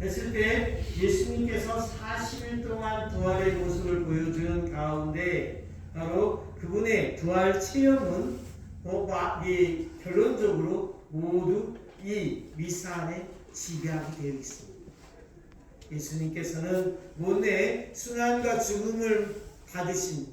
했을 때 예수님께서 40일 동안 부활의 모습을 보여주는 가운데 바로 그분의 부활 체험은 이 결론적으로 모두 이 미사 안에 지배하게 되어 있습니다. 예수님께서는 모내 순환과 죽음을 받으신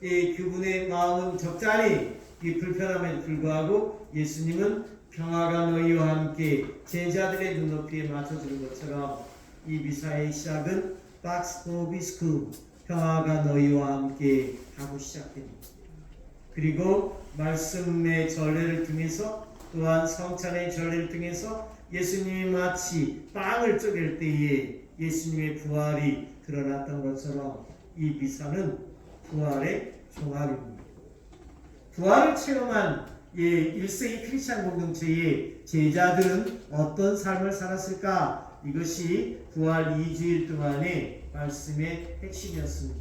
이 그분의 마음은 적잖이 이 불편함에도 불구하고 예수님은 평화가 너희와 함께 제자들의 눈높이에 맞춰주는 것처럼 이 미사의 시작은 박스 오비스크 평화가 너희와 함께 하고 시작됩니다. 그리고 말씀의 전례를 통해서 또한 성찬의 전례를 통해서 예수님이 마치 빵을 쪼갤 때에 예수님의 부활이 드러났던 것처럼 이 미사는 부활의 종합입니다. 부활을 체험한 예, 1세기 크리스찬 공동체의 제자들은 어떤 삶을 살았을까? 이것이 부활 2주일 동안의 말씀의 핵심이었습니다.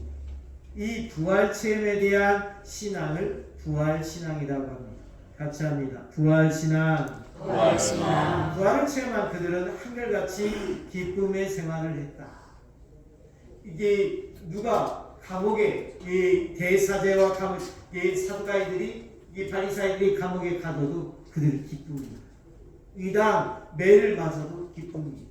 이 부활 체험에 대한 신앙을 부활 신앙이라고 합니다. 같이 합니다. 부활 신앙. 부활 신앙 부활을 체험한 그들은 한결같이 기쁨의 생활을 했다. 이게 누가 감옥에 이 대사제와 감옥 이 사두가이들이 이 바리사이들이 감옥에 가둬도 그들은 기쁨이다. 이당 매를 맞아도 기쁨이다.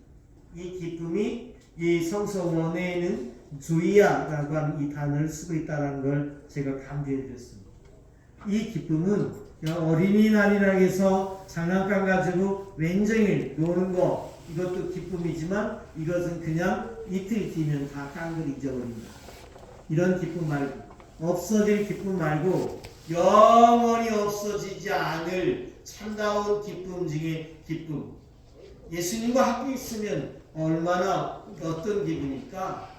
이 기쁨이 이 성서 원에는 주이야라고 하는 이 단어를 쓰고 있다는 걸 제가 강조해 드렸습니다. 이 기쁨은 어린이날이라 해서 장난감 가지고 왼종일 노는 거 이것도 기쁨이지만 이것은 그냥 이틀 뒤면 다 깡그리 잊어버린다. 이런 기쁨 말고 없어질 기쁨 말고 영원히 없어지지 않을 참다운 기쁨 중에 기쁨. 예수님과 함께 있으면 얼마나 어떤 기분일까?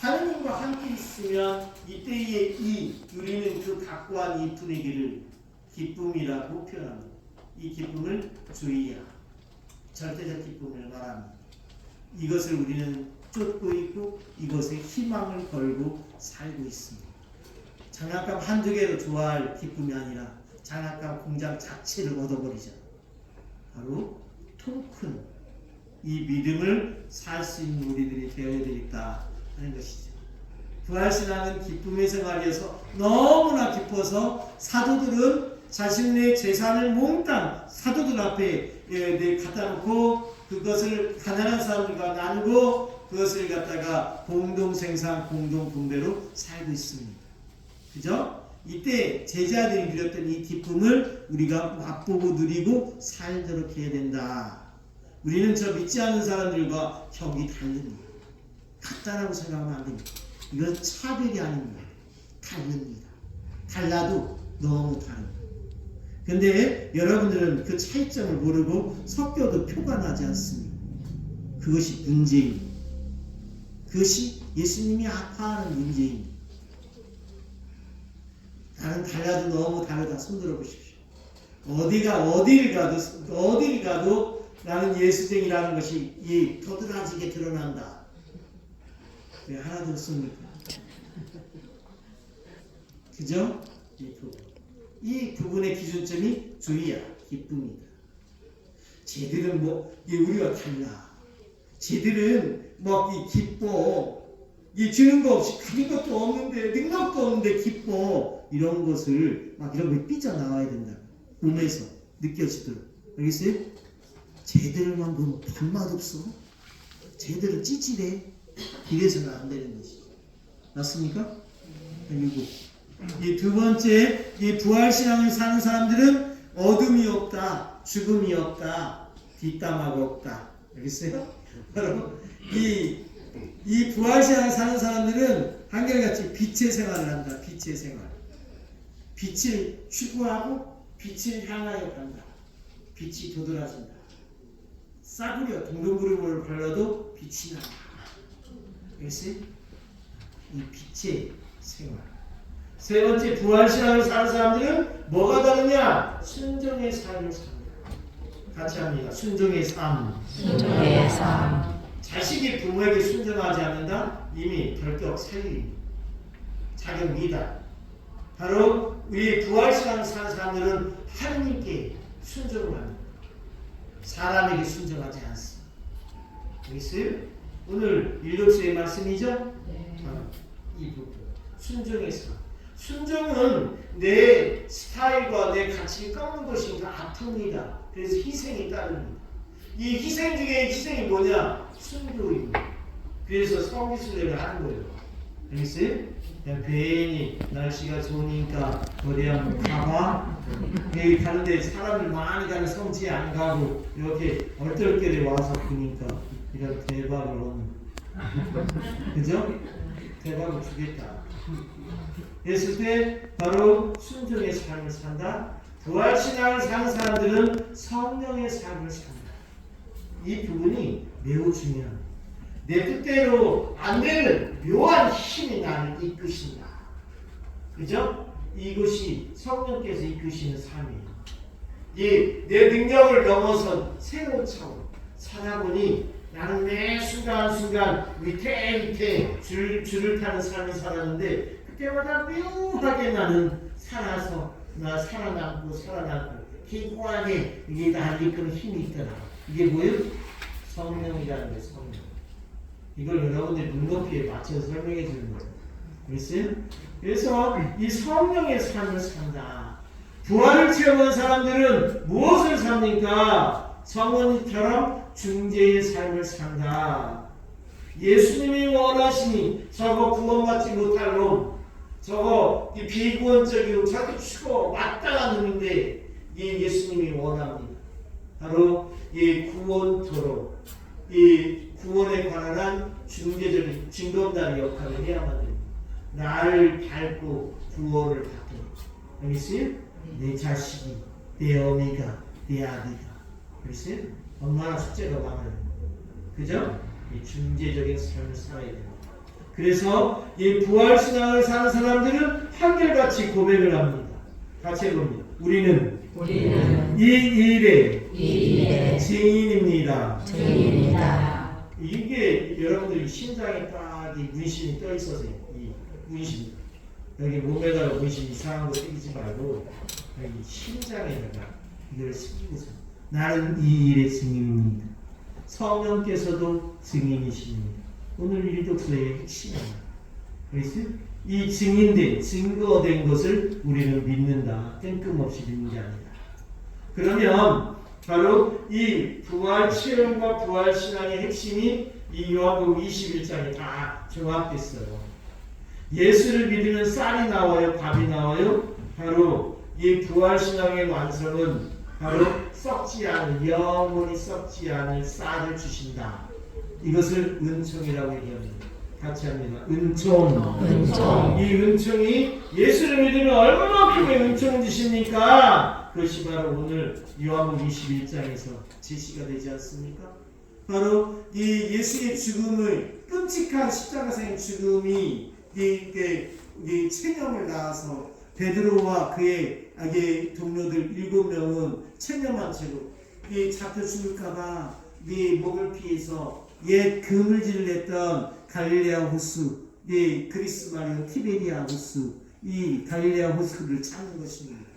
하느님과 함께 있으면 이때의 이 우리는 그 갖고한 이 분위기를 기쁨이라고 표현합니다. 이 기쁨을 주의야 절대적 기쁨을 말합니다. 이것을 우리는 쫓고 있고 이것에 희망을 걸고 살고 있습니다. 장난감 한두 개로 좋아할 기쁨이 아니라 장난감 공장 자체를 얻어버리자. 바로 통큰 이 믿음을 살 수 있는 우리들이 되어야 되겠다 하는 것이죠. 부활신앙은 기쁨의 생활이어서 너무나 기뻐서 사도들은 자신의 재산을 몽땅 사도들 앞에 예, 네, 갖다 놓고 그것을 가난한 사람들과 나누고 그것을 갖다가 공동 생산 공동 분배로 살고 있습니다. 그죠? 이때 제자들이 누렸던 이 기쁨을 우리가 맛보고 누리고 살도록 해야 된다. 우리는 저 믿지 않는 사람들과 격이 다릅니다. 같다라고 생각하면 안 됩니다. 이건 차별이 아닙니다. 다릅니다. 달라도 너무 다릅니다. 근데 여러분들은 그 차이점을 모르고 섞여도 표가 나지 않습니다. 그것이 문제입니다. 그것이 예수님이 아파하는 문제입니다. 나는 달라도 너무 다르다. 손들어 보십시오. 어디가 어디를 가도 어디를 가도 나는 예수쟁이라는 것이 이 도드라지게 드러난다. 왜 하나도 없습니까? 그죠? 이 부분. 이 부분의 기준점이 주의야, 기쁨이다. 쟤들은 뭐, 이 우리가 달라. 쟤들은 뭐, 이 기뻐. 이 주는 거 없이 가진 것도 없는데, 능력도 없는데 기뻐. 이런 것을 막 이런 거 삐져나와야 된다. 몸에서 느껴지도록. 알겠어요? 쟤들만 보면 밥맛 없어. 쟤들은 찌질해. 이래서는 안 되는 것이죠. 맞습니까? 그리고 이 두 번째, 이 부활신앙을 사는 사람들은 어둠이 없다, 죽음이 없다, 뒷담화가 없다. 알겠어요? 바로 이, 이 부활신앙을 사는 사람들은 한결같이 빛의 생활을 한다, 빛의 생활. 빛을 추구하고 빛을 향하여 간다. 빛이 도드라진다. 싸구려 동동구름을 발라도 빛이 난다. 알겠어요? 이 빛의 생활. 세 번째 부활신앙을 사는 사람들은 뭐가 다르냐? 순종의 삶을 삽니다. 같이 합니다. 순종의 삶. 순종의 삶 자식이 부모에게 순종하지 않는다? 이미 결격 사유입니다. 자격 미다. 바로 우리 부활신앙을 사는 사람들은 하느님께 순종을 합니다. 사람에게 순종하지 않습니다. 알겠어요? 오늘 일독수의 말씀이죠? 바로 이 부분. 순종의 삶. 순종은 내 스타일과 내 가치를 꺾는 것이 아픕니다. 그래서 희생이 따릅니다. 이 희생 중에 희생이 뭐냐? 순종입니다. 그래서 성기순례를 하는 거예요. 알겠어요? 그냥 괜히 날씨가 좋으니까 어디 한번 가봐. 여기 가는데 사람들 많이 가는 성지에 안 가고 이렇게 얼떨결에 와서 보니까 이런 대박을 얻는 그죠? 대박을 주겠다. 그랬을 때 바로 순종의 삶을 산다. 부활신앙을 사는 사람들은 성령의 삶을 산다. 이 부분이 매우 중요합니다. 내 뜻대로 안 되는 묘한 힘이 나를 이끄신다. 그죠? 이것이 성령께서 이끄시는 삶이에요. 이 내 능력을 넘어선 새로운 차원 살아보니 나는 매 순간순간 위태 위태 줄, 줄을 타는 삶을 살았는데 그때마다 묘하게 나는 살아서 나 살아남고 살아남고 기구하게 이게 나를 이끄는 힘이 있더라. 이게 뭐예요? 성령이라는 거예요. 성령. 이걸 여러분들 눈높이에 맞춰서 설명해 주는 거예요. 그랬어요? 그래서 이 성령의 삶을 산다. 부활을 체험한 사람들은 무엇을 삽니까? 성원이처럼 중재의 삶을 산다. 예수님이 원하시니 저거 구원받지 못할 놈, 저거 이 비구원적이고 자꾸 죽어 마땅한 놈인데 이 예수님이 원합니다. 바로 이 구원토로 이 구원에 관한 중재적인 징검다리 역할을 해야만 됩니다. 나를 밟고 구원을 받도록. 알겠어요? 내 자식이, 내 어미가, 내 아비가. 알겠어요? 얼마나 숙제가 많아요. 그죠? 이 중재적인 삶을 살아야 돼요. 그래서 이 부활신앙을 사는 사람들은 한결같이 고백을 합니다. 같이 해봅니다. 우리는 우리는 이 일의 이 일의 증인입니다. 증인이다. 이게 여러분들 이 심장에 딱 이 문신이 떠 있어서 이 문신 여기 몸에다가 문신 이상한 거 새기지 말고 여기 심장에다가 이걸 새기고서 나는 이 일의 증인입니다. 성령께서도 증인이십니다. 오늘 일독서의 핵심입니다. 그래서 이 증인된 증거된 것을 우리는 믿는다. 뜬금없이 믿는 게 아니다. 그러면 바로 이 부활 체험과 부활 신앙의 핵심이 이 요한복음 21장에 다 종합됐어요. 예수를 믿으면 쌀이 나와요, 밥이 나와요. 바로 이 부활 신앙의 완성은 바로 썩지 않을 영원히 썩지 않을 쌀을 주신다. 이것을 은총이라고 얘기합니다. 같이 합니다. 은총. 은총. 이 은총이 예수를 믿으면 얼마만큼의 은총을 주십니까? 그것이 바로 오늘 요한복음 21장에서 제시가 되지 않습니까? 바로 이 예수의 죽음을 끔찍한 십자가상의 죽음이 이 체념을 낳아서 베드로와 그의 아기 동료들 일곱 명은 체념한 채로 이 잡혀 죽을까봐 이 목을 피해서 옛 그물질을 냈던 갈릴레아 호수, 이 그리스 말인 티베리아 호수, 이 갈릴레아 호수를 찾는 것입니다.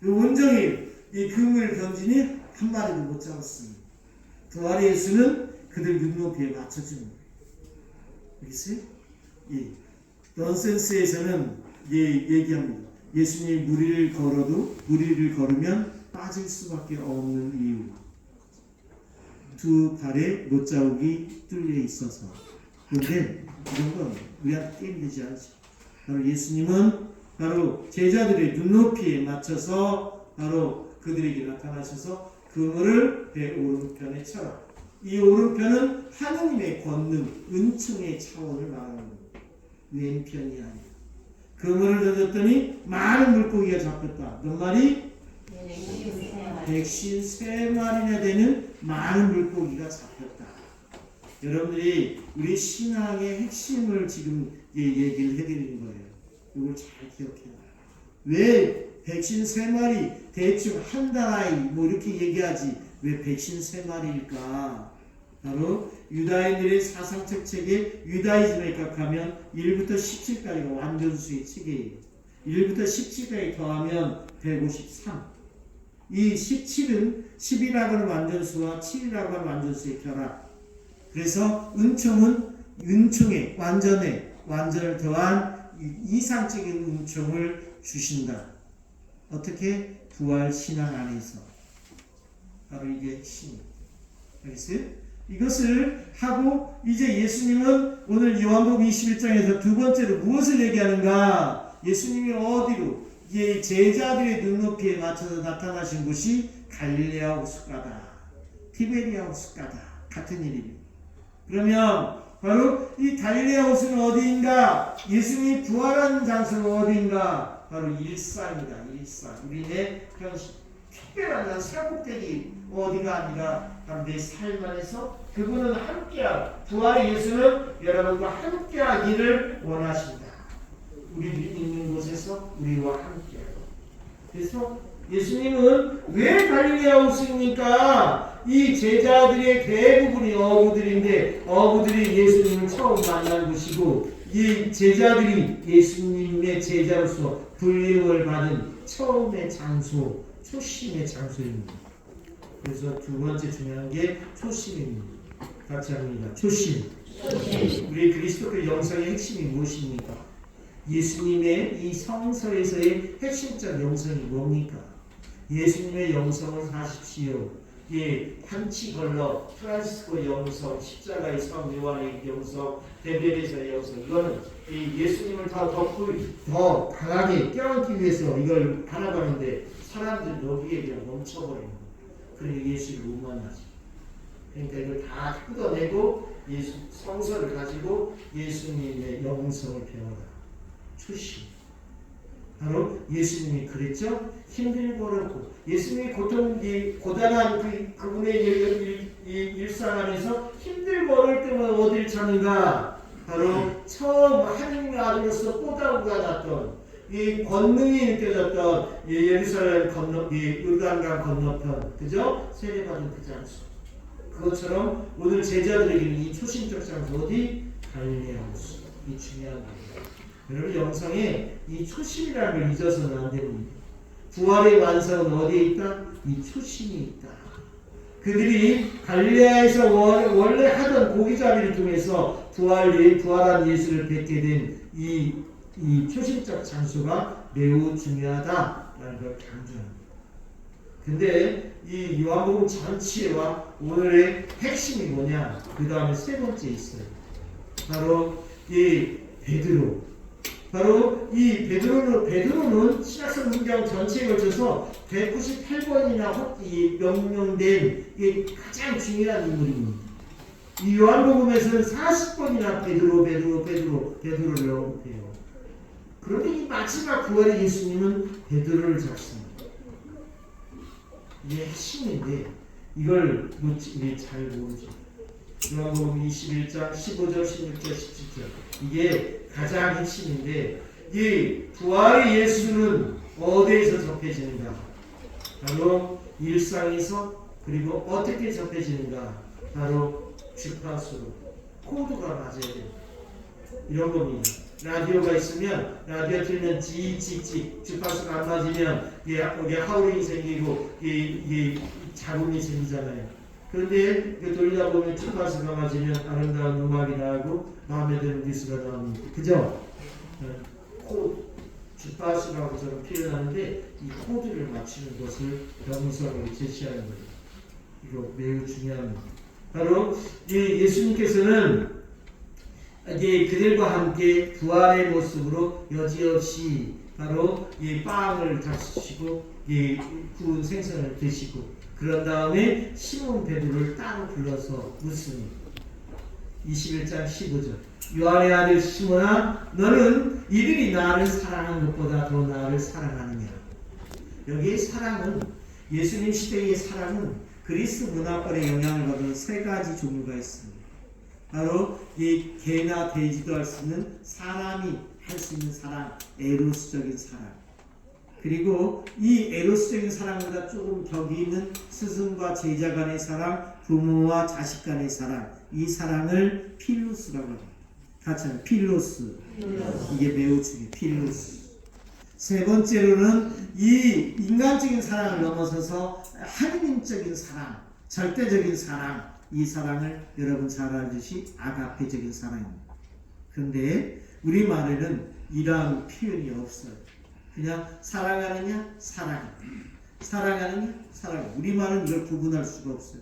그 온종일 이 그물을 던지니 한 마리도 못 잡았습니다. 그 아래 예수는 그들 눈높이에 맞춰줍니다. 알겠어요? 예. 넌센스에서는 예, 얘기합니다. 예수님이 무리를 걸어도 무리를 걸으면 빠질 수밖에 없는 이유. 두 발에 못 자국이 뚫려 있어서. 그런데 이런 건 우리한테 게임 되지 않죠. 바로 예수님은 바로 제자들의 눈높이에 맞춰서 바로 그들에게 나타나셔서 그물을 배 오른편에 쳐라. 이 오른편은 하느님의 권능, 은총의 차원을 말하는 겁니다. 왼편이 아니라. 그물을 던졌더니 많은 물고기가 잡혔다. 몇 마리? 153마리나 되는 많은 물고기가 잡혔다. 여러분들이 우리 신앙의 핵심을 지금 예, 얘기를 해드리는 거예요. 이걸 잘 기억해요. 왜 백신 세 마리 대충 한 달아이 뭐 이렇게 얘기하지 왜 백신 세 마리일까? 바로 유다인들의 사상책 책에 유다이즘에 각하면 1부터 17까지가 완전수의 책이에요. 1부터 17까지 더하면 153. 이 17은 10이라고 하는 완전수와 7이라고 하는 완전수의 결합. 그래서 은총은 은총의 완전의 완전을 더한 이- 이상적인 은총을 주신다. 어떻게 부활 신앙 안에서 바로 이게 신. 알겠어요? 이것을 하고 이제 예수님은 오늘 요한복음 21장에서 두 번째로 무엇을 얘기하는가? 예수님이 어디로 이 제자들의 눈높이에 맞춰서 나타나신 곳이 갈릴레아 호숫가다. 티베리아 호숫가다. 같은 이름이에요. 그러면 바로 이 갈릴레아 호수는 어디인가? 예수님이 부활한 장소는 어디인가? 바로 일산이다. 일산. 우리의 그런 특별한 사국되기 어디가 아니라 바로 내 삶 안에서 그분은 함께하 부활의 예수는 여러분과 함께하기를 원하신다. 우리들이 있는 곳에서 우리와 함께하고 그래서 예수님은 왜 갈릴레아 호수입니까? 이 제자들의 대부분이 어부들인데 어부들이 예수님을 처음 만난 곳이고 이 제자들이 예수님의 제자로서 불림을 받은 처음의 장소, 초심의 장소입니다. 그래서 두 번째 중요한 게 초심입니다. 같이 합니다. 초심. 우리 그리스도교 영성의 핵심이 무엇입니까? 예수님의 이 성서에서의 핵심적 영성이 뭡니까? 예수님의 영성을 사십시오. 예, 한치 걸러 프란시스코 영성, 십자가의 성 요한의 영성, 데베레서의 영성 이거는 이 예수님을 더 덮고 더 강하게 껴안기 위해서 이걸 바라보는데 사람들 여기에 그냥 멈춰버리는 거예요. 그러니 예수를 못 만나지. 그러니까 이걸 다 뜯어내고 예수 성서를 가지고 예수님의 영성을 배워라. 출신. 바로 예수님이 그랬죠. 힘들고 어렵고 예수님이 고통 이 고단한 그 그분의 일, 일, 일, 일 상 안에서 힘들고 어려울 때마다 어디를 찾는가? 바로 처음 하나님의 아들로서 꼬다구가 났던 이 권능이 느껴졌던 이 예루살렘 건너 이 요단강 건너편 그죠? 세례받은 그 장소. 그것처럼 오늘 제자들에게는 이 초심적 장소 어디? 갈릴레아 호수. 이 중요한 거예요. 여러분 영성에 이 초심이라는 걸 잊어서는 안 됩니다. 부활의 완성은 어디에 있다? 이 초심이 있다. 그들이 갈릴레아에서 원- 원래 하던 고기잡이를 통해서 부활 예 부활한 예수를 뵙게 된이 이 초심적 장소가 매우 중요하다라는 걸 강조합니다. 근데 이 요한복음 전체와 오늘의 핵심이 뭐냐? 그 다음에 세 번째 있어요. 바로 이 베드로. 바로 이 베드로는 베드로는 신약성 문경 전체에 걸쳐서 198번이나 이 명명된 이 가장 중요한 인물입니다. 이 요한복음에서는 40번이나 베드로 베드로 베드로 베드로를 언급해요. 그런데 이 마지막 부활의 예수님은 베드로를 잡습니다. 이게 핵심인데 이걸 놓치, 우리 잘 모르죠. 요한복음 21장 15절 16절 17절 이게 가장 핵심인데 이 부활의 예수는 어디에서 접해지는가? 바로 일상에서 그리고 어떻게 접해지는가? 바로 주파수로 코드가 맞아야 돼요. 이런 겁니다. 라디오가 있으면 라디오 틀면 지지지 주파수가 안 맞으면 이게 하울링이 생기고 이게, 이게 잡음이 생기잖아요. 그런데 이거 돌리다 보면 주파수가 맞으면 아름다운 음악이 나오고 마음에 드는 뉴스가 나옵니다. 그죠? 네. 코 주파수라고 저는 표현하는데 이 코드를 맞추는 것을 명성으로 제시하는 거예요. 이거 매우 중요합니다. 바로 이 예수님께서는 이제 그들과 함께 부활의 모습으로 여지없이 바로 이 빵을 잡수시고 이 구운 생선을 드시고 그런 다음에 시몬 베드로를 따로 불러서 묻습니다. 21장 15절 요한의 아들 시몬아 너는 이들이 나를 사랑하는 것보다 더 나를 사랑하느냐 여기에 사랑은 예수님 시대의 사랑은 그리스 문화권의 영향을 받은 세 가지 종류가 있습니다. 바로 이 개나 돼지도 할 수 있는 사람이 할 수 있는 사랑, 에로스적인 사랑. 그리고 이 에로스적인 사랑보다 조금 격이 있는 스승과 제자 간의 사랑, 부모와 자식 간의 사랑. 이 사랑을 필로스라고 합니다. 같이 하면 필로스. 이게 매우 중요해요. 필로스. 세 번째로는 이 인간적인 사랑을 넘어서서 하느님적인 사랑, 절대적인 사랑, 이 사랑을 여러분 잘 알듯이 아가페적인 사랑입니다. 그런데 우리말에는 이러한 표현이 없어요. 그냥 사랑하느냐, 사랑. 사랑하느냐, 사랑. 우리말은 이걸 구분할 수가 없어요.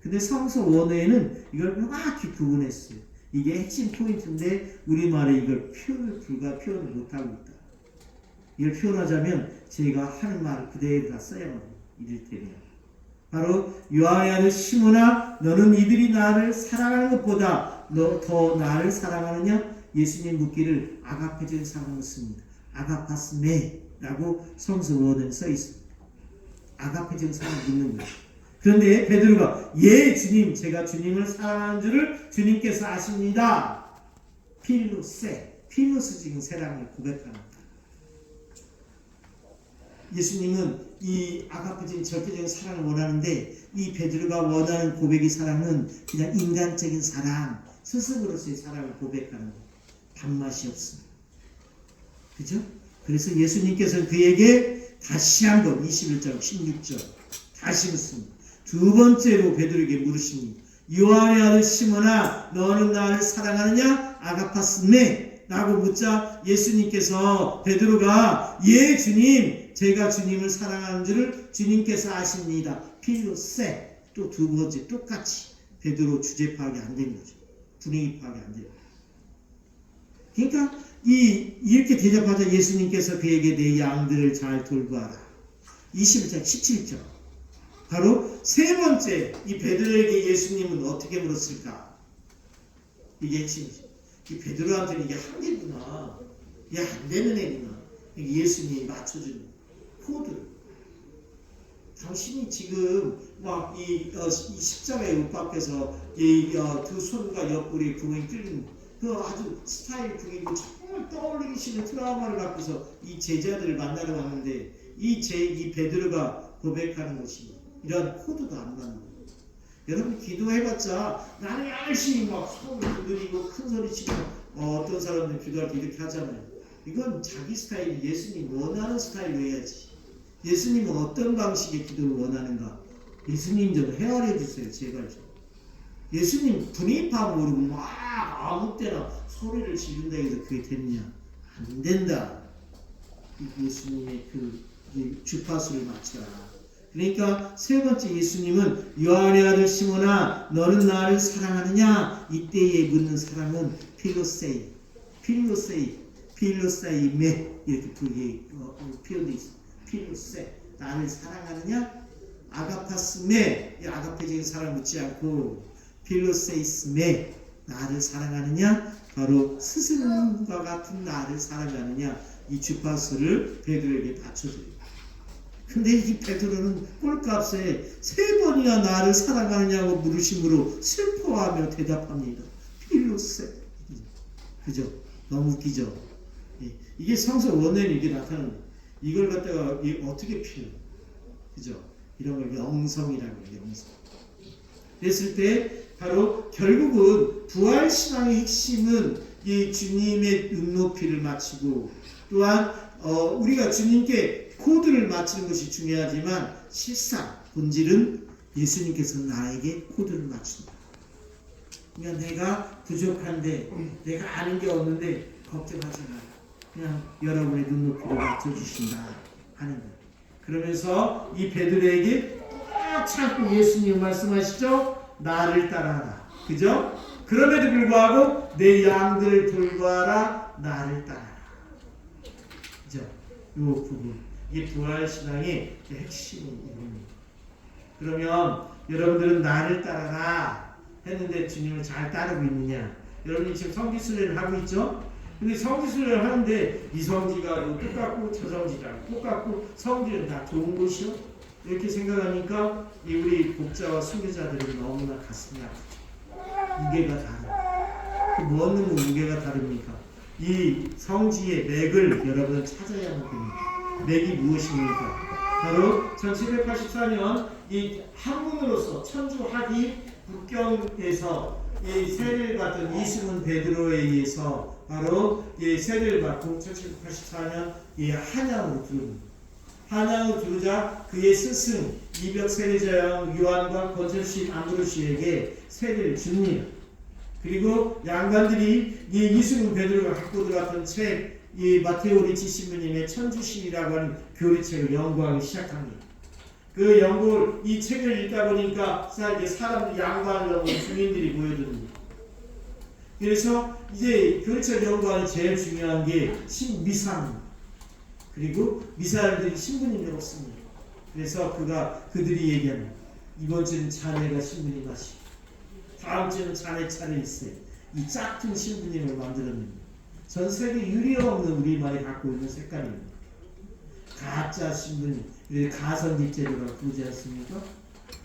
근데 성서 원어에는 이걸 명확히 구분했어요. 이게 핵심 포인트인데 우리말에 이걸 표현을 불과 표현을 못하고 있다. 이걸 표현하자면 제가 하는 말을 그대로 다 써야만 해요. 이를테면 바로 요한의 아들 시몬아 너는 이들이 나를 사랑하는 것보다 너 더 나를 사랑하느냐? 예수님 묻기를 아가페적인 사랑을 씁니다. 아가파스메라고 성서 원어에 써 있습니다. 아가페적인 사랑을 묻는 거예요. 그런데 베드로가 예 주님 제가 주님을 사랑하는 줄을 주님께서 아십니다. 필로세 필로스 지금 세상을 고백합니다. 예수님은 이 아가페적인 절대적인 사랑을 원하는데 이 베드로가 원하는 고백의 사랑은 그냥 인간적인 사랑, 스승으로서의 사랑을 고백하는 거. 단맛이 없습니다. 그죠? 그래서 예수님께서 그에게 다시 한번 21절, 16절 다시 묻습니다. 두 번째로 베드로에게 물으십니다. 요한의 아들 시몬아 너는 나를 사랑하느냐? 아가파스네 라고 묻자 예수님께서 베드로가 예 주님 제가 주님을 사랑하는 줄을 주님께서 아십니다. 필로세 또 두 번째 똑같이 베드로 주제 파악이 안된 거죠. 분위기 파악이 안 돼요. 그러니까 이 이렇게 대답하자 예수님께서 그에게 내 양들을 잘 돌보아라. 21절 17절 바로 세 번째 이 베드로에게 예수님은 어떻게 물었을까? 이게. 이 베드로한테는 이게 한계구나. 이게 안 되는 애구나. 예수님이 맞춰주는 코드. 당신이 지금 막이 어, 이 십자가에 못 박혀서 이두 손과 옆구리에 구멍이 뚫린 그 아주 스타일 구이고 정말 떠올리기 싫은 트라우마를 갖고서 이 제자들을 만나러 왔는데 이 제 이 베드로가 고백하는 것이 이런 코드도 안 맞는 거예요. 여러분 기도해봤자 나는 열심히 막 손을 두드리고 큰 소리 치고 어, 어떤 사람들 기도할 때 이렇게 하잖아요. 이건 자기 스타일이 예수님 원하는 스타일로 해야지. 예수님은 어떤 방식의 기도를 원하는가? 예수님 좀 헤아려 주세요, 제발 좀. 예수님 파악 모르고 막 아무 때나 소리를 지른다 해서 그게 됐냐? 안 된다. 이 예수님의 그, 이 주파수를 맞춰라. 그러니까 세 번째 예수님은 요한의 아들 시몬아 너는 나를 사랑하느냐? 이때에 묻는 사랑은 필로세이, 필로세이, 필로세이메 이렇게 그게 어, 어, 표현되어 있습니다. 필로세 나를 사랑하느냐? 아가파스메 이 아가페적인 사랑 묻지 않고 필로세이스메 나를 사랑하느냐? 바로 스승과 같은 나를 사랑하느냐? 이 주파수를 베드로에게 받쳐줘요. 근데 이 베드로는 꼴값에 세 번이나 나를 사랑하느냐고 물으심으로 슬퍼하며 대답합니다. 필로세. 그죠? 너무 웃기죠? 예. 이게 성서 원어에는 이게 나타나는. 이걸 갖다가 이 어떻게 표현? 그죠? 이런 걸 영성이라고 해요. 영성. 그랬을 때 바로 결국은 부활 신앙의 핵심은 이 주님의 눈높이를 맞추고 또한 어, 우리가 주님께 코드를 맞추는 것이 중요하지만 실상 본질은 예수님께서 나에게 코드를 맞춘다. 그러니까 내가 부족한데 내가 아는 게 없는데 걱정하지 마라. 그냥 여러분의 눈높이를 맞춰주신다 하는 거예요. 그러면서 이 베드로에게 꽉 참고 예수님 말씀하시죠. 나를 따라하라. 그죠? 그럼에도 불구하고 내 양들을 돌보아라. 나를 따라라. 그죠? 이 부분. 이게 부활신앙의 핵심인 부분입니다. 그러면 여러분들은 나를 따라라 했는데 주님을 잘 따르고 있느냐? 여러분이 지금 성지순례를 하고 있죠? 근데 성지순례를 하는데 이 성지가 뭐 똑같고 저 성지랑 똑같고 성지는 다 좋은 곳이요? 이렇게 생각하니까 이 우리 복자와 순교자들은 너무나 가슴이 아프죠. 무게가 다르. 그 뭐는 무게가 다릅니까? 이 성지의 맥을 여러분은 찾아야만 됩니다. 맥이 무엇입니까? 바로 1784년 이 학문으로서 천주 학이 북경에서 이 세례를 받던 이스문 베드로에 의해서 바로 이 세례를 받고 1784년 이 한양으로 들어옵니다. 한양으로 들어오자 그의 스승 이벽 세례자 요한과 권철신 안브로시에게 세례를 줍니다. 그리고 양반들이 이 이승훈 베드로가 갖고 들어갔던 책, 이 마테오 리치 신부님의 천주신이라고 하는 교리책을 연구하기 시작합니다. 그 연구, 이 책을 읽다 보니까 사람들 양반하려고 주민들이 모여듭니다. 그래서 이제 교리책 연구하는 제일 중요한 게 신미사입니다. 그리고 미사들이 신부님이 없습니다. 그래서 그가 그들이 얘기합니다. 이번 주는 자네가 신부님 하시고 다음 주는 자네 차례 있어요. 이 짝퉁 신부님을 만들었는데 전 세계 유리 없는 우리말이 갖고 있는 색깔입니다. 가짜 신부님, 이렇게 가선뒷재료라고 부르지 않습니까?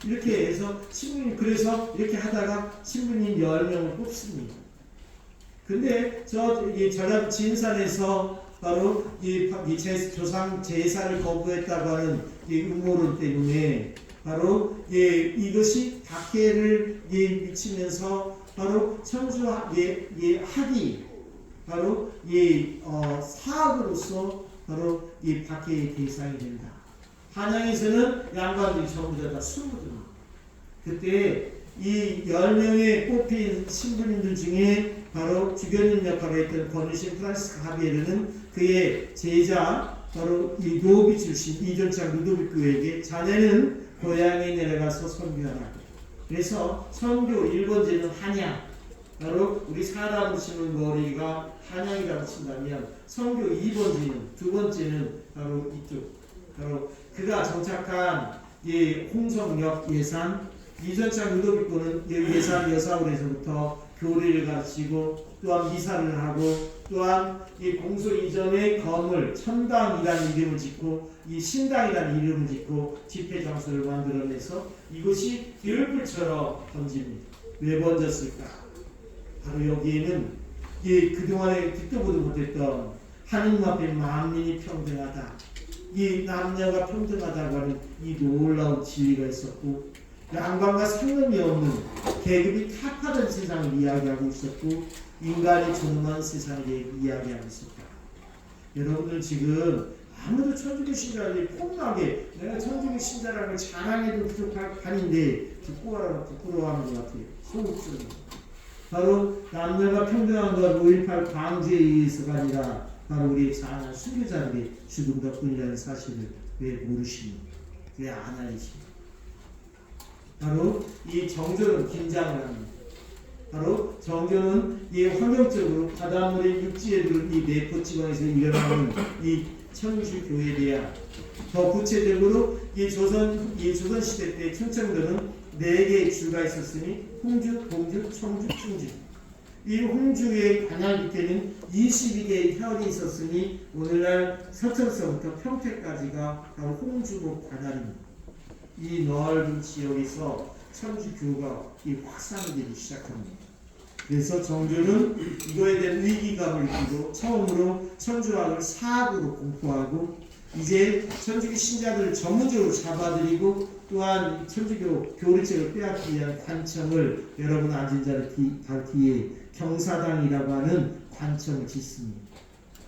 이렇게 해서 신부님 그래서 이렇게 하다가 신부님 10명을 뽑습니다. 근데 저이 전남 진산에서 바로 이, 이 제, 조상 제사를 거부했다고 하는 이 음모론 때문에 바로 예, 이것이 박해를 예, 미치면서 바로 천주 예, 예, 학이 바로 이 어, 사학으로서 바로 이 박해의 대상이 된다. 한양에서는 양반들이 전부 다 숨어듭니다. 그때 이 10명의 뽑힌 신부님들 중에 바로 주변인 역할을 했던 권유신 프란시스 하비에르는 그의 제자 바로 이 노비 출신 이전창 루도비크에게 자네는 고향에 내려가서 선교하라. 그래서 선교 1번째는 한양. 바로 우리 사람 치는 머리가 한양이라고 친다면 선교 2번째는 두 번째는 바로 이쪽 바로 그가 정착한 이 홍성역 예산 이전창 이 예산 여사원에서부터 교리를 가르치고 또한 미사를 하고 또한 이 공소 이전에 건물 천당이라는 이름을 짓고 이 신당이라는 이름을 짓고 집회 장소를 만들어내서 이것이 비올불처럼 번집니다. 왜 번졌을까? 바로 여기에는 이 그동안에 듣도 보도 못했던 하느님 앞에 만민이 평등하다. 이 남녀가 평등하다고 하는 이 놀라운 진리가 있었고 양반과 상관이 없는 계급이 타파된 세상을 이야기하고 있었고 인간이 존만 세상을 이야기하고 있었다. 여러분들 지금 아무도 천주교 신자들이 폼나게 내가 천주교 신자라는 걸 자랑해도 부족한데 하라고 부끄러워하는 것 같아요. 소극적으로. 바로 남녀가 평등한 건5.18 광주에 의해서가 아니라 바로 우리 자한 순교자들이 죽음 덕분이라는 사실을 왜 모르십니까? 왜안 알리십니까? 바로 이 정조는 긴장을 합니다. 바로 정조는 이 환경적으로 바닷물의 육지에 들은 이 내포 지방에서 일어나는 이 천주교에 대한 더 구체적으로 이 조선 이 조선 시대 때 충청도는 네 개의 주가 있었으니 홍주, 동주, 청주, 충주. 이 홍주의 관할 밑에는 22개의 혈이 있었으니 오늘날 서천서부터 평택까지가 바로 홍주국 관할입니다. 이 넓은 지역에서 천주교가 이 확산되기 시작합니다. 그래서 정조는 이거에 대한 위기감을 느끼고 처음으로 천주학을 사학으로 공포하고 이제 천주교 신자들을 전문적으로 잡아들이고 또한 천주교 교리책을 빼앗기 위한 관청을 여러분 앉은 자를 뒤에 경사당이라고 하는 관청을 짓습니다.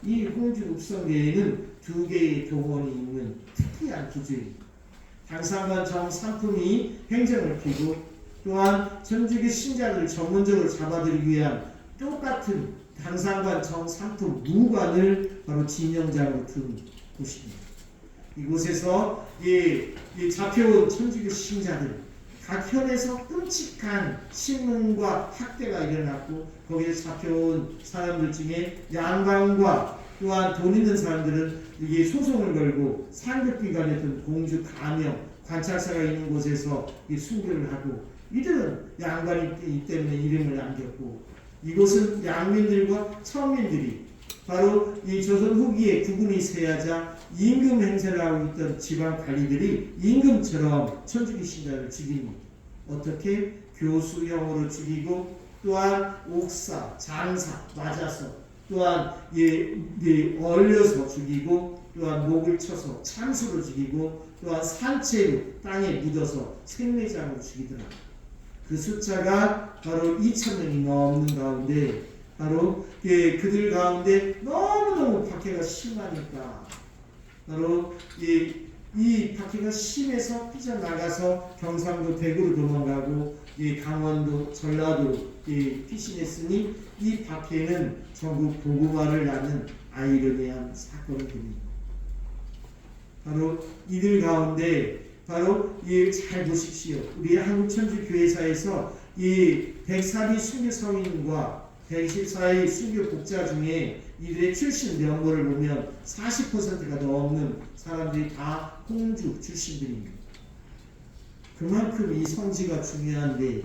이 홍주 읍성계에는 두 개의 동원이 있는 특이한 기조입니다. 당상관 정상품이 행정을 피고 또한 천주교 신자들을 전문적으로 잡아들이기 위한 똑같은 당상관 정상품 무관을 바로 진영장으로 둔 곳입니다. 이곳에서 이, 이 잡혀온 천주교 신자들 각 현에서 끔찍한 신문과 학대가 일어났고 거기에 잡혀온 사람들 중에 양반과 또한 돈 있는 사람들은 이게 소송을 걸고 상급기관이었던 공주 가명 관찰사가 있는 곳에서 이 순교를 하고 이들은 양반이기 때문에 이름을 남겼고 이곳은 양민들과 천민들이 바로 이 조선 후기에 구분이 세하자 임금 행세를 하고 있던 지방 관리들이 임금처럼 천주교 신자를 죽입니다. 어떻게 교수형으로 죽이고 또한 옥사, 장사 맞아서 또한 예, 예, 얼려서 죽이고 또한 목을 쳐서 찬수로 죽이고 또한 산채로 땅에 묻어서 생매장으로 죽이더라. 그 숫자가 바로 2천 명이 넘는 가운데 바로 예, 그들 가운데 너무너무 박해가 심하니까 바로 이, 이 박해가 심해서 삐져나가서 경상도 대구로 도망가고 이 강원도 전라도 이 피신했으니 이 박해는 전국 보고마를 낳는 아이러니한 사건이 됩니다. 바로 이들 가운데 바로 이 잘 보십시오. 우리 한국천주교회사에서 이 백사비 순교 성인과 백십사의 순교 복자 중에 이들의 출신 명부를 보면 40%가 넘는 사람들이 다 홍주 출신들입니다. 그만큼 이 성지가 중요한데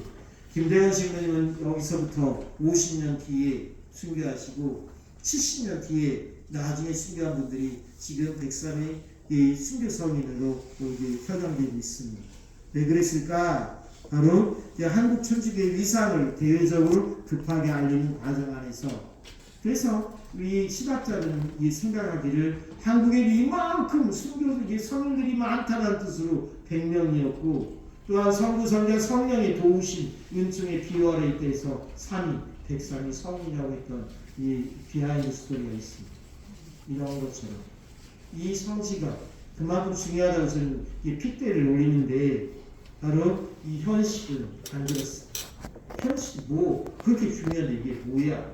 김대현 신부님은 여기서부터 50년 뒤에 순교하시고 70년 뒤에 나중에 순교한 분들이 지금 103의 이 순교 성인으로 이제 현황되고 있습니다. 왜 그랬을까? 바로 한국 천주교의 위상을 대외적으로 급하게 알리는 과정 안에서 그래서 우리 시각자는 이 생각하기를 한국에 이만큼 순교들이 성인들이 많다는 뜻으로 100명이었고 또한 성부 성자 성령의 도우심 은총의 비월에 대해서 3위 103이 성이라고 했던 이 비하인드 스토리가 있습니다. 이런 것처럼 이 성지가 그만큼 중요하다고 저는 이 핏대를 올리는데 바로 이 현실을 만들었습니다. 현실 뭐 그렇게 중요한데 이게 뭐야?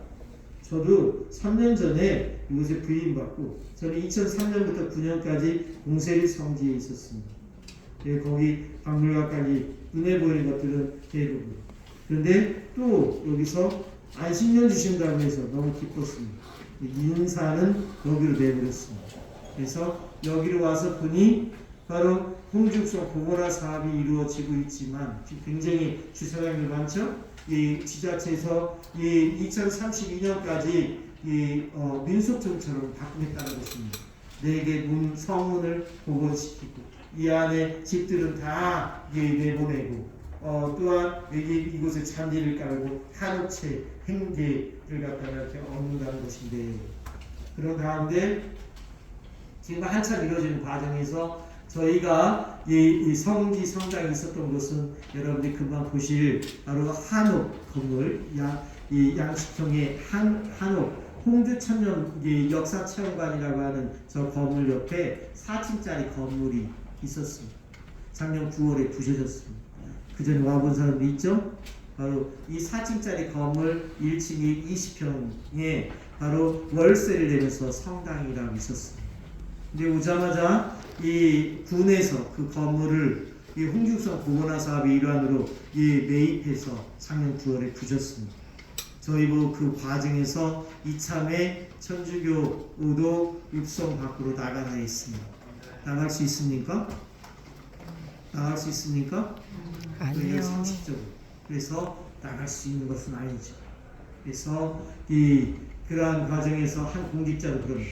저도 3년 전에 이곳에 부임받고 저는 2003년부터 9년까지 공세리 성지에 있었습니다. 예, 거기 박물관까지 눈에 보이는 것들은 대부분. 그런데 또 여기서 안식년 주신다고 해서 너무 기뻤습니다. 인사는 여기로 내버렸습니다. 그래서 여기로 와서 보니 바로 홍죽성 고고라 사업이 이루어지고 있지만 굉장히 주사량이 많죠. 이 지자체에서 이 2032년까지 이 어, 민속촌처럼 바꾸겠다는 것입니다. 네개 문 성문을 복원시키고 이 안에 집들은 다 이, 내보내고 어, 또한 여기 이곳에 잔디를 깔고 한옥체 행제를 갖다가 이렇게 얻는다는 것인데 그런 가운데 지금 한참 이루어지는 과정에서 저희가 이, 이 성지 성당이 있었던 것은 여러분들이 금방 보실 바로 한옥 건물 양, 이 양식형의 한, 한옥 홍주 천년 이 역사 체험관이라고 하는 저 건물 옆에 4층짜리 건물이 있었습니다. 작년 9월에 부셔졌습니다. 그 전에 와본 사람도 있죠? 바로 이 4층짜리 건물 1층이 20평에 바로 월세를 내면서 성당이라고 있었습니다. 근데 오자마자 이 군에서 그 건물을 이 홍죽성 보건화 사업의 일환으로 이 매입해서 작년 9월에 부셨습니다. 저희 뭐그 과정에서 이참에 천주교 의도 육성 밖으로 나가라 했습니다. 나갈 수 있습니까? 나갈 수 있습니까? 아니요. 상식적으로. 그래서 나갈 수 있는 것은 아니죠. 그래서 이 그러한 과정에서 한 공직자도 그럽니다.